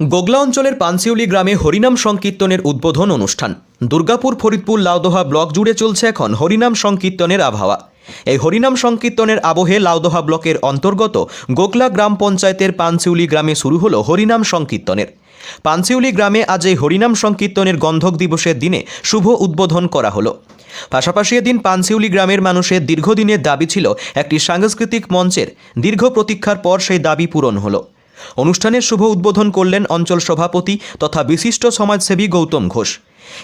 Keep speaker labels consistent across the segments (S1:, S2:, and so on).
S1: গোগলা অঞ্চলের পানসিউলি গ্রামে হরিনাম সংকীর্তনের উদ্বোধন অনুষ্ঠান। দুর্গাপুর, ফরিদপুর, লাউদোহা ব্লক জুড়ে চলছে এখন হরিনাম সংকীর্তনের আবহাওয়া। এই হরিনাম সংকীর্তনের আবহে লাউদোহা ব্লকের অন্তর্গত গোগলা গ্রাম পঞ্চায়েতের পানসিউলি গ্রামে শুরু হলো হরিনাম সংকীর্তনের। পানসিউলি গ্রামে আজ এই হরিনাম সংকীর্তনের গন্ধক দিবসের দিনে শুভ উদ্বোধন করা হলো। পাশাপাশি এদিন পানসিউলি গ্রামের মানুষের দীর্ঘদিনের দাবি ছিল একটি সাংস্কৃতিক মঞ্চের দীর্ঘ প্রতীক্ষার পর সেই দাবি পূরণ হলো। অনুষ্ঠানের শুভ উদ্বোধন করলেন অঞ্চল সভাপতি তথা বিশিষ্ট সমাজসেবী গৌতম ঘোষ।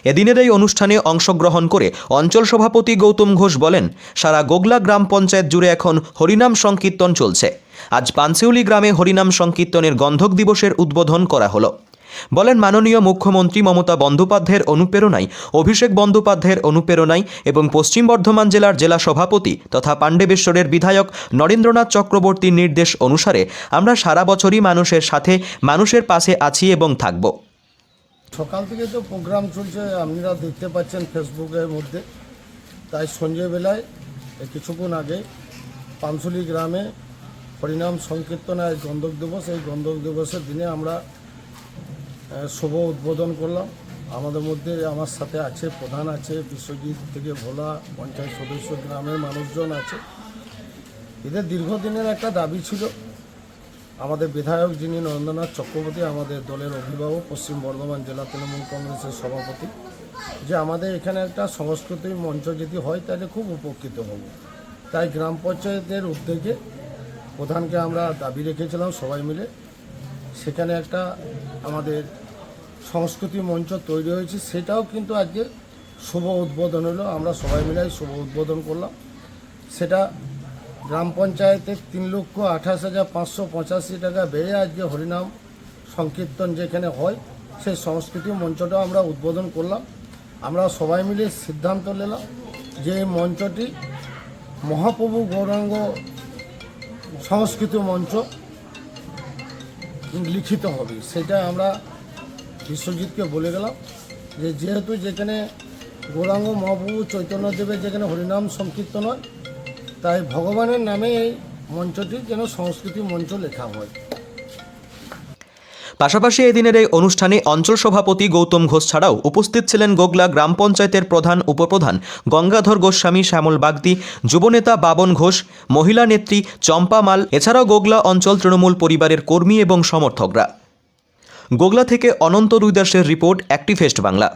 S1: এদিনের এই অনুষ্ঠানে অংশগ্রহণ করে অঞ্চল সভাপতি গৌতম ঘোষ বলেন, সারা গোগলা গ্রাম পঞ্চায়েত জুড়ে এখন হরিনাম সংকীর্তন চলছে। আজ পানসিউলি গ্রামে হরিনাম সংকীর্তনের গন্ধক দিবসের উদ্বোধন করা হলো। বলেন, মাননীয় মুখ্যমন্ত্রী মমতা বন্দ্যোপাধ্যায়ের অনুপ্রেরণায়, অভিষেক বন্দ্যোপাধ্যায়ের অনুপ্রেরণায় এবং পশ্চিম বর্ধমান জেলার জেলা সভাপতি তথা পাণ্ডবেশ্বরের বিধায়ক নরেন্দ্রনাথ চক্রবর্তীর নির্দেশ অনুসারে আমরা সারা বছরই মানুষের সাথে, মানুষের পাশে আছি এবং থাকব।
S2: সকাল থেকে তো প্রোগ্রাম চলছে, আপনারা দেখতে পাচ্ছেন ফেসবুকের মধ্যে। তাই সন্ধ্যেবেলায় এই কিছুক্ষণ আগে পানসুলি গ্রামে হরিনাম সংকীর্তনে গন্ধক দিবস, এই গন্ধক দিবসের দিনে আমরা শুভ উদ্বোধন করলাম। আমাদের মধ্যে আমার সাথে আছে, প্রধান আছে, বিশ্বজিৎ থেকে ভোলা, পঞ্চায়েত সদস্য গ্রামের মানুষজন আছে। এদের দীর্ঘদিনের একটা দাবি ছিল, আমাদের বিধায়ক যিনি নরেন্দ্রনাথ চক্রবর্তী, আমাদের দলের অভিভাবক, পশ্চিম বর্ধমান জেলা তৃণমূল কংগ্রেসের সভাপতি, যে আমাদের এখানে একটা সংস্কৃতি মঞ্চ যদি হয়, তাহলে খুব উপকৃত হব। তাই গ্রাম পঞ্চায়েতের উদ্যোগে প্রধানকে আমরা দাবি রেখেছিলাম সবাই মিলে। সেখানে একটা আমাদের সংস্কৃতি মঞ্চ তৈরি হয়েছে। সেটাও কিন্তু আজকে শুভ উদ্বোধন হলো। আমরা সবাই মিলে শুভ উদ্বোধন করলাম। সেটা গ্রাম পঞ্চায়েতের তিন লক্ষ আঠাশ হাজার পাঁচশো পঁচাশি টাকা বেড়ে আজকে হরিনাম সংকীর্তন যেখানে হয়, সেই সংস্কৃতি মঞ্চটাও আমরা উদ্বোধন করলাম। আমরা সবাই মিলে সিদ্ধান্ত নিলাম যে এই মঞ্চটি মহাপ্রভু গৌরাঙ্গ সংস্কৃতি মঞ্চ লিখিত হবে। সেটা আমরা বিশ্বজিৎকে বলে গেলাম যে যেহেতু যেখানে গৌরাঙ্গ মহাপ্রভু চৈতন্যদেবের যেখানে হরিনাম সংকীর্তন হয়, তাই ভগবানের নামে এই মঞ্চটি যেন সংস্কৃতি মঞ্চ লেখা হয়।
S1: পাশাপাশি এদিনের এই অনুষ্ঠানে অঞ্চল সভাপতি গৌতম ঘোষ ছাড়াও উপস্থিত ছিলেন গোগলা গ্রাম পঞ্চায়েতের প্রধান উপপ্রধান গঙ্গাধর গোস্বামী, শ্যামল বাগদি, যুবনেতা বাবন ঘোষ, মহিলা নেত্রী চম্পা মাল, এছাড়াও গোগলা অঞ্চল তৃণমূল পরিবারের কর্মী এবং সমর্থকরা। গোগলা থেকে অনন্ত রুইদাসের রিপোর্ট, অ্যাক্টিভেস্ট বাংলা।